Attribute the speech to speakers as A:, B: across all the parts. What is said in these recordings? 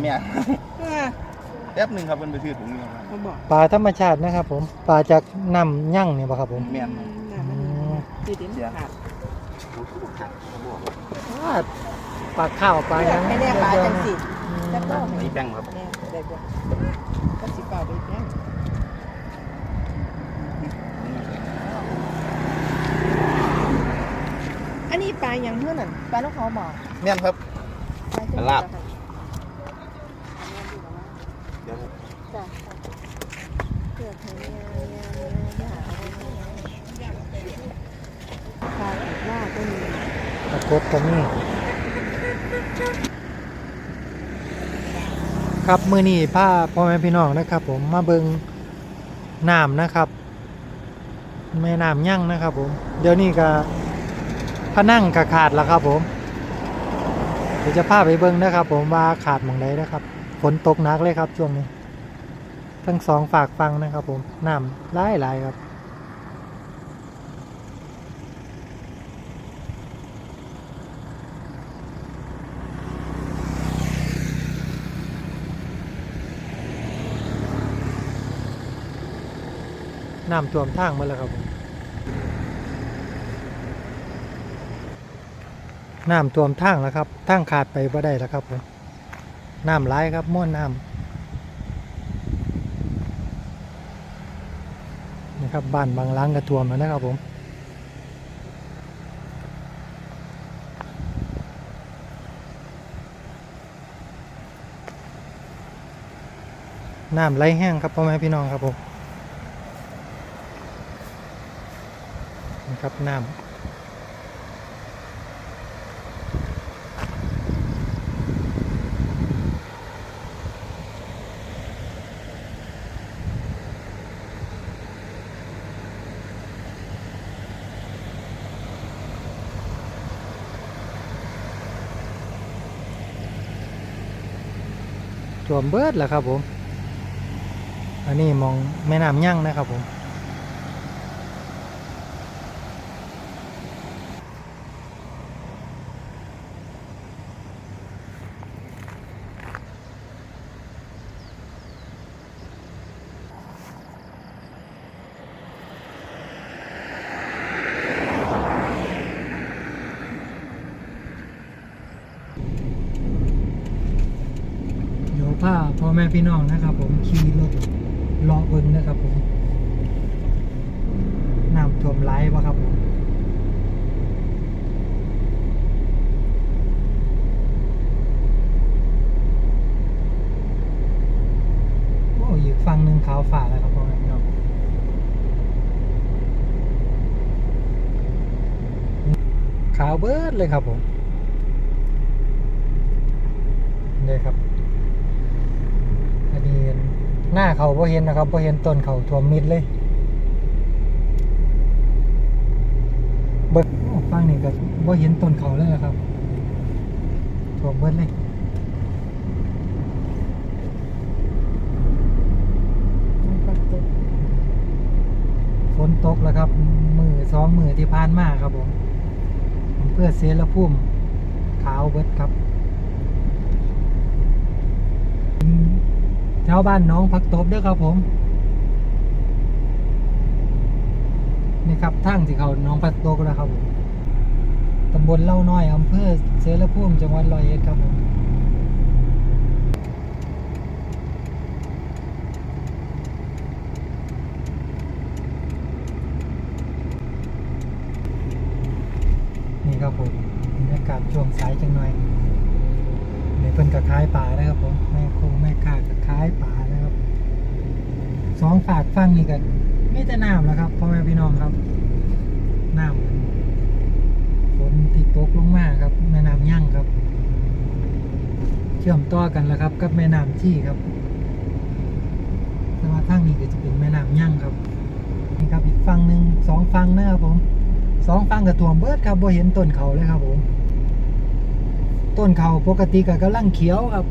A: เมีย
B: เออ
A: แป๊บหนึงครับมันไปชื่อผมนี่ครับ
B: เขาบอก
C: ปลาธรรมชาตินะครับผมปลาจากน้ำยั่งเนี่ยป่ะครับผม
A: เมียน
B: น่ะมันสิเดี๋ยวมันขาด
C: ปลาปลาข้าวปลาหยัง
B: ไม่ได้ปลาจังสิ
C: อืม
B: แล้วก็
A: นี่แป้งครับ
B: แม่ได้บ่ก็สิเปล่าไปแป้งอันนี้ปลาอย่างเพื่อนนั่นปลาลูกเขาบอก
A: เมียนครับ
B: ปลาจัง
A: ลาบ
B: จ้ะเกิดเหตุงานงานงานยากปลาอีกล่าก็มี
C: ปลากดก็มีครับมือนี้าพ่อแม่พี่น้องนะครับ ผมมาเบิงน้ำนะครับแม่น้ำยั่งนะครับ ผม เดี๋ยวนี้ก็พนั่งกะขาดแล้วครับ ผมเดี๋ยวจะพาไปเบิงนะครับ ผมว่าขาดมองใดนะครับฝนตกหนักเลยครับช่วงนี้ ทั้งสองฝากฟังนะครับผมน้ำหลายหลายครับน้ำท่วมทางมาแล้วครับผมน้ำท่วมทางแล้วครับทางขาดไปบ่ได้แล้วครับผมน้ำไหลายครับม้วนน้ำ นะครับบ้านบางล้างกระท่วมแล้วนะครับผมน้ำไหลแห้งครับพ่อแม่พี่น้องครับผมนะครับน้ำ ท่วมเบิดแล้วครับผม อันนี้มองแม่น้ำยั่งนะครับผม เดี๋ยวพาพ่อแม่พี่น้องนะครับ ผมขี่รถลาะเบิ้งนะครับผมน้ำท่วมไหลปะครับผมโอ้ยอีกฝั่งหนึ่งขาวฝ่าแล้วครับพ่อแม่พี่น้องขาวเบิดเลยครับผมนี่ครับ หน้าเขาพอเห็นนะครับพอเห็นต้นเขาท่วมมิดเลยเบิดโอ้ฟังนี่ก็พอเห็นต้นเขาเลยนะครับท่วมเบิดเลยฝนตกแล้วครับ มือสองมือที่ผ่านมาครับผมเพื่อเซลพุ่มขาวเบิดครับ แถวบ้านน้องพักตบด้อครับผมนี่ครับทางที่เขาน้องพักตบแล้วครับผมตำบลเล่าน้อยอำเภอเสรภูมิจังหวัดร้อยเอ็ดครับผมนี่ครับผมบรรยากาศช่วงสายจังหน่อยใน เพิ่นก็ขายป่านะครับผมแม่คงแม่ค้าก็ขายป่านะครับสองฝากฟังนี่ก็มีแต่น้ำแล้วครับพ่อแม่พี่น้องครับน้ำฝนที่ตกลงมาครับแม่น้ำยั่งครับ เชื่อมต่อกันแล้วครับ กับแม่น้ำที่ครับแต่ว่าทางนี้ก็จะเป็นแม่น้ำยั่งครับนี่ครับอีกฝั่งหนึ่งสองฝั่งนะครับผมสองฝั่งกับถ่วเบิร์ดครับบ่เห็นต้นเขาเลยครับผม ต้นเขาปกติก็กำลังเขียวครับ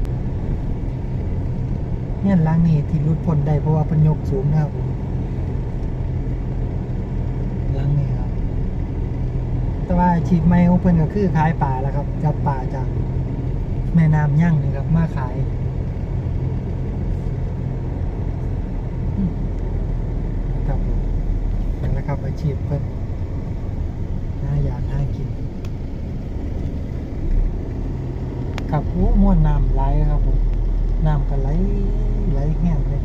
C: เนี่ยล้างนี่ที่รุดพ้นได้เพราะว่าเพันยกสูงนะครับผมล้างนี่ครับ แต่ว่าอาชีพใหม่ของเพิ่นก็คือขายป่าแล้วครับจับป่าจากแม่น้ำยั่งนี่ครับมาขายครับนั่นแหละครับอาชีพเพิ่นน่าอยากน่ากิน ครับโอ้มวนน้ำไหลครับผมน้ำก็ไหลไหลแห้งเลย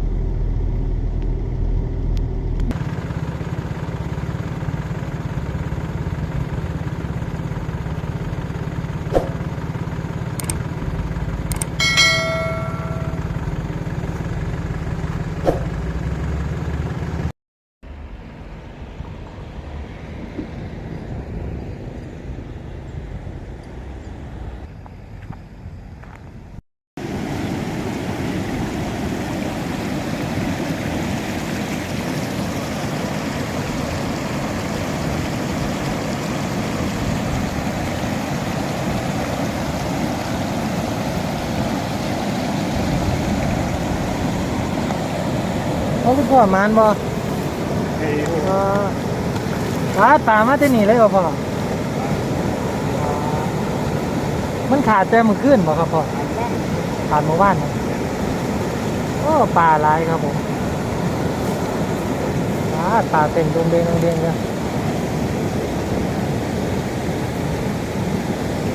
C: เขาคุณพ่อมานบ่
A: เฮ้ย
C: เออปลาตามมาที่นี่เลยบ่พ่ออ๋อมันขาดแต่มือขึ้นบ่ครับพ่อขาดเมื่อวานนะโอ้ปลาหลายครับผมปลาปลาเต็มดงเดงดงเดงเลย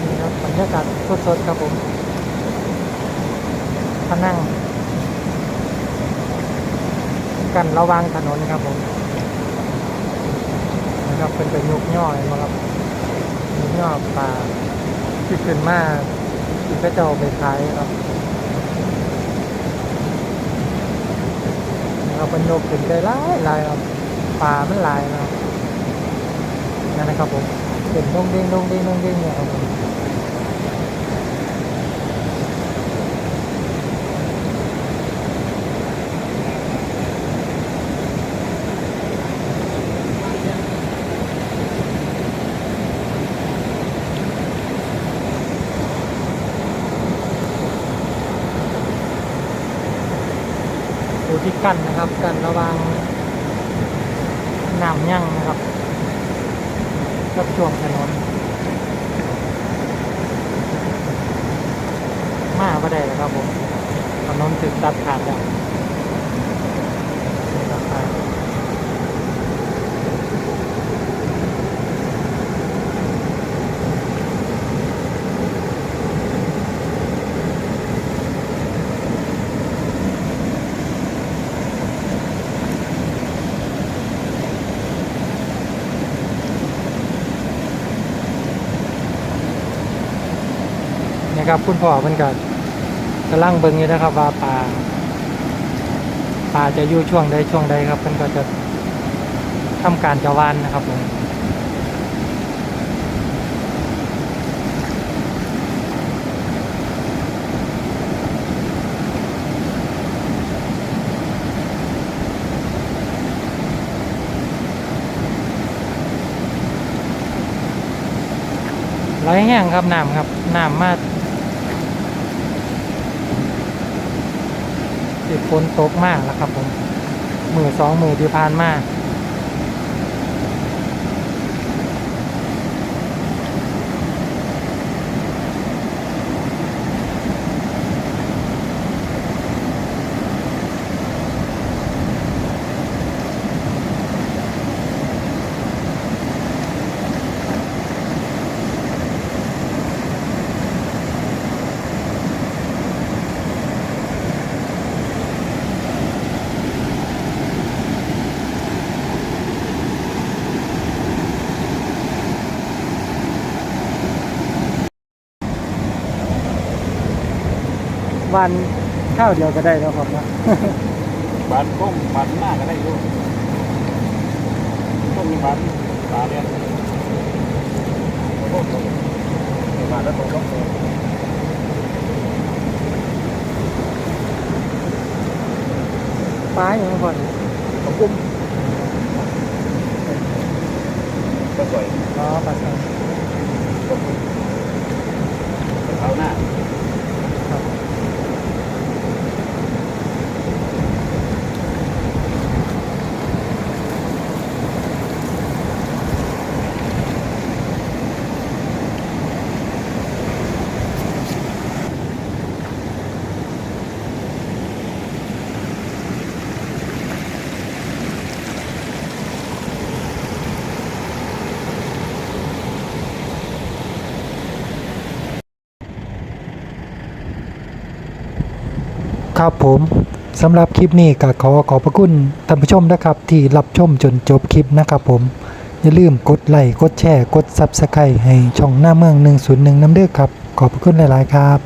C: นี่ครับบรรยากาศสดๆครับผมพนั่ง กันระวางถนนครับผมนะครับเป็นเป็นยุกย่อยมาครับยุกย่อปลาที่ขึ้นมาที่ก็จะเอาไปขายครับนะครับเป็นยกขึ้นได้หลายหลายครับปลามันหลายนะครับนั่นนะครับผมเป็นดงเด้งดงเด้งดงเด้งเนี่ยครับผม ที่กั้นนะครับกั้นระหวางน้ำยั่งนะครับกับช่วงถนนมาไม่ได้แล้วครับผมถนนถึงตัดขาดแล้ว นะครับ คุณพ่อเพิ่นก็กำลังเบิ่งอยู่นะครับ ว่าปลาปลาจะอยู่ช่วงใดช่วงใดครับเพิ่นก็จะทำการจะวานนะครับผมไหลแห้งครับน้ำครับน้ำมาติด ฝนตกมากนะครับผมมือสองมือที่ผ่านมา วันข้าวเดียวก็ได้แล้วครับนะ
A: บานก้มบานหน้าก็ได้ด้วยต้มมีบานตาเรียนโอ้โหบานแล้วตรงต้อง
C: ปลาอย่างก่อน
A: ตรงกุ้มก็สวย
C: อ๋อปลาสลิด
A: เท้าหน้า
C: ครับผมสำหรับคลิปนี้ก็ขอขอบพระคุณท่านผู้ชมนะครับ ที่รับชมจนจบคลิปนะครับผม อย่าลืมกดไลค์กดแชร์กด s ับสไครต์ให้ช่องหน้าเมือง 101น้ำเด้อครับ ขอบพระคุณหลาย ๆ ครับ